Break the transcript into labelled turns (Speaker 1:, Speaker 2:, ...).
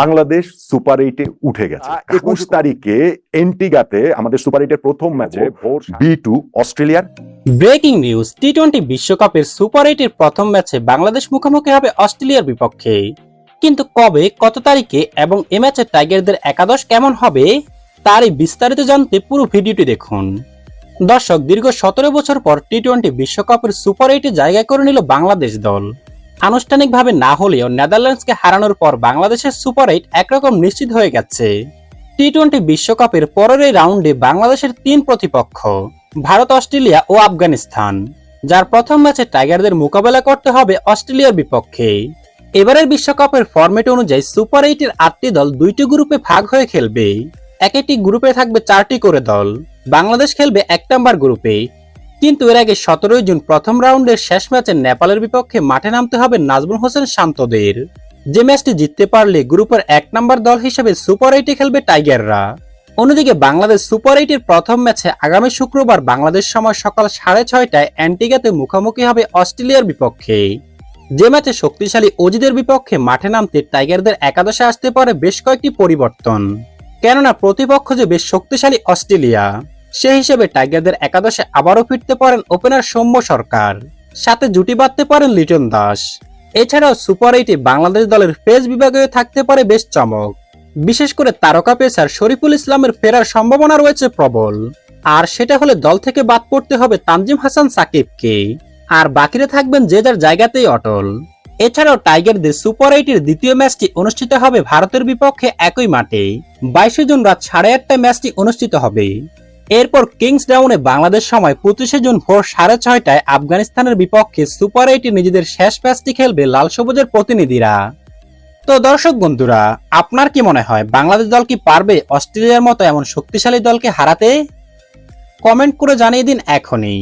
Speaker 1: Bangladesh super এইটে উঠে গেছে। একুশ তারিখে এন্টিগাতে আমাদের সুপার এইটের প্রথম ম্যাচে বি টু অস্ট্রেলিয়ার।
Speaker 2: ব্রেকিং নিউজ টি টোয়েন্টি বিশ্বকাপের সুপার এইটের প্রথম ম্যাচে বাংলাদেশ মুখোমুখি হবে অস্ট্রেলিয়ার বিপক্ষে। কিন্তু কবে কত তারিখে এবং এ ম্যাচে টাইগারদের একাদশ কেমন হবে তারই বিস্তারিত জানতে পুরো ভিডিওটি দেখুন। দর্শক দীর্ঘ সতেরো বছর পর টি টোয়েন্টি বিশ্বকাপের সুপার এইটে জায়গা করে নিল বাংলাদেশ দল। আনুষ্ঠানিকভাবে না হলেও নেদারল্যান্ডসকে হারানোর পর বাংলাদেশের সুপার এইট একরকম নিশ্চিত হয়ে গেছে। টি টোয়েন্টি বিশ্বকাপের পরের এই রাউন্ডে বাংলাদেশের তিন প্রতিপক্ষ, ভারত, অস্ট্রেলিয়া ও আফগানিস্তান, যার প্রথম ম্যাচে টাইগারদের মোকাবেলা করতে হবে অস্ট্রেলিয়ার বিপক্ষে। এবারের বিশ্বকাপের ফরম্যাট অনুযায়ী সুপার এইটের আটটি দল দুইটি গ্রুপে ভাগ হয়ে খেলবে। এক একটি গ্রুপে থাকবে চারটি করে দল। বাংলাদেশ খেলবে এক নম্বর গ্রুপে। কিন্তু এর আগে সতেরোই জুন প্রথম রাউন্ডের শেষ ম্যাচে নেপালের বিপক্ষে মাঠে নামতে হবে নাজমুল হোসেন শান্তদের। যে ম্যাচটি জিততে পারলে গ্রুপের এক নম্বর দল হিসেবে সুপার এইটে খেলবে টাইগাররা। অন্যদিকে বাংলাদেশ সুপার এইটের প্রথম ম্যাচে আগামী শুক্রবার বাংলাদেশ সময় সকাল সাড়ে ছয়টায় অ্যান্টিগাতে মুখোমুখি হবে অস্ট্রেলিয়ার বিপক্ষে। যে ম্যাচে শক্তিশালী অজিদের বিপক্ষে মাঠে নামতে টাইগারদের একাদশে আসতে পারে বেশ কয়েকটি পরিবর্তন। কেননা প্রতিপক্ষ যে বেশ শক্তিশালী অস্ট্রেলিয়া। সে হিসেবে টাইগারদের একাদশে আবারও ফিরতে পারেন ওপেনার সৌম্য সরকার। সাথে জুটি বাঁধতে পারেন লিটন দাস। এছাড়াও সুপার এইটে বাংলাদেশ দলের পেস বিভাগে থাকতে পারে বেশ চমক। বিশেষ করে তারকা পেসার শরীফুল ইসলামের ফেরার সম্ভাবনা রয়েছে প্রবল। আর সেটা হলে দল থেকে বাদ পড়তে হবে তানজিম হাসান সাকিবকে। আর বাকিরা থাকবেন যে যার জায়গাতেই অটল। এছাড়াও টাইগারদের সুপার এইটের দ্বিতীয় ম্যাচটি অনুষ্ঠিত হবে ভারতের বিপক্ষে একই মাঠে। বাইশে জুন রাত সাড়ে আটটায় ম্যাচটি অনুষ্ঠিত হবে। এরপর কিংস ডাউনে বাংলাদেশ সময় পঁচিশে জুন ভোর সাড়ে ছয়টায় আফগানিস্তানের বিপক্ষে সুপার এইটে নিজেদের শেষ ম্যাচটি খেলবে লাল সবুজের প্রতিনিধিরা। তো দর্শক বন্ধুরা, আপনার কি মনে হয়, বাংলাদেশ দল কি পারবে অস্ট্রেলিয়ার মতো এমন শক্তিশালী দলকে হারাতে? কমেন্ট করে জানিয়ে দিন এখনই।